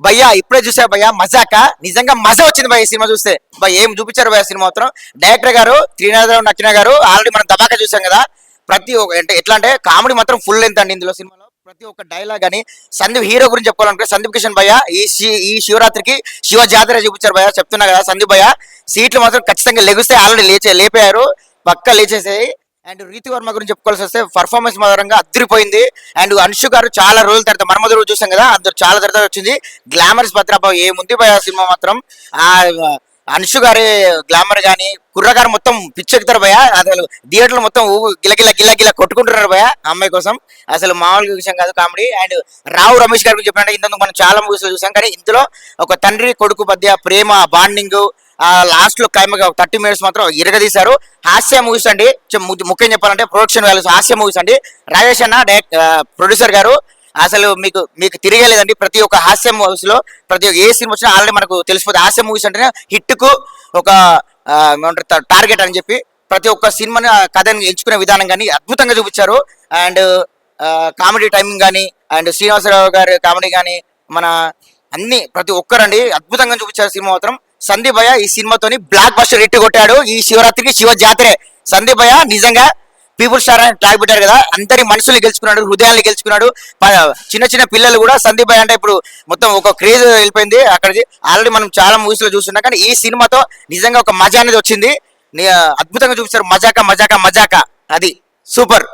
భయ్యా ఇప్పుడే చూసా భయ్యా మజాక? నిజంగా మజా వచ్చింది భయ్య ఈ సినిమా చూస్తే. భయ్య ఏం చూపించారు భయ్య సినిమా మాత్రం? డైరెక్టర్ గారు త్రినాథరావు నక్కిన గారు ఆల్రెడీ మనం దబాక చూసాం కదా. ప్రతి ఒక్క అంటే ఎట్లా అంటే కామెడీ మాత్రం ఫుల్ లెంత్ అండి ఇందులో సినిమాలో. ప్రతి ఒక్క డైలాగ్ అని సందీప్ హీరో గురించి చెప్పుకోవాలనుకుంటే సందీప్ కిషన్ భయ్య ఈ శి- ఈ శివరాత్రికి శివ జాతర చూపించారు భయ్య చెప్తున్నా కదా సందీప్ భయ్య. సీట్లు మాత్రం ఖచ్చితంగా లెగిస్తే ఆల్రెడీ లేచే లేపారు. పక్క లేచేసాయి. అండ్ రీతి వర్మ గురించి చెప్పుకోవాల్సి వస్తే పర్ఫార్మెన్స్ మాత్రంగా అద్దరిపోయింది. అండ్ అన్షు గారు చాలా రోజుల తర్వాత మర్మద రోజు చూసాం కదా అందరు చాలా తర్వాత వచ్చింది. గ్లామర్స్ భద్రాబాబు ఏముంది ఆ సినిమా మాత్రం ఆ అన్షు గారి గ్లామర్ గాని కుర్రగారు మొత్తం పిచ్చెక్కుతారు భయ అసలు థియేటర్లు మొత్తం గిలగిల గిలగిల కొట్టుకుంటున్నారు భయ అమ్మాయి కోసం. అసలు మామూలుగా విషయం కాదు కామెడీ. అండ్ రావు రమేష్ గారి గురించి చెప్పినట్టు ఇంతకు మనం చాలా మూవీస్ చూసాం. కానీ ఇందులో ఒక తండ్రి కొడుకు మధ్య ప్రేమ బాండింగ్ లాస్ట్లో లాస్ట్లో క్లైమాక్ థర్టీ మినిట్స్ మాత్రం ఇరగదీశారు. హాస్య మూవీస్ అండి. ముఖ్యం చెప్పాలంటే ప్రొడక్షన్ వాల్యూస్ హాస్య మూవీస్ అండి. రాజేష్ అన్న డైరెక్ట్ ప్రొడ్యూసర్ గారు. అసలు మీకు మీకు తిరగలేదండి. ప్రతి ఒక్క హాస్య మూవీస్లో ప్రతి ఒక్క ఏ సినిమా వచ్చినా ఆల్రెడీ మనకు తెలిసిపోతుంది. హాస్య మూవీస్ అంటేనే హిట్కు ఒక టార్గెట్ అని చెప్పి ప్రతి ఒక్క సినిమాని కథని ఎంచుకునే విధానం కానీ అద్భుతంగా చూపించారు. అండ్ కామెడీ టైమింగ్ కానీ అండ్ శ్రీనివాసరావు గారి కామెడీ కానీ మన అన్ని ప్రతి ఒక్కరండి అద్భుతంగా చూపించారు సినిమా మాత్రం. సందీప్ భయ్య ఈ సినిమాతోని బ్లాక్ బస్టర్ హిట్ కొట్టాడు. ఈ శివరాత్రికి శివ జాతరే. సందీప్ భయ్య నిజంగా పీపుల్ స్టార్ అని ట్యాగ్ పెట్టారు కదా. అందరి మనసులు గెలుచుకున్నాడు హృదయాన్ని గెలుచుకున్నాడు. చిన్న చిన్న పిల్లలు కూడా సందీప్ భయ్య అంటే ఇప్పుడు మొత్తం ఒక క్రేజ్ వెళ్ళిపోయింది. అక్కడికి ఆల్రెడీ మనం చాలా మూవీస్లో చూస్తున్నాం. కానీ ఈ సినిమాతో నిజంగా ఒక మజా అనేది వచ్చింది. అద్భుతంగా చూపిస్తారు. మజాక మజాక మజాక. అది సూపర్.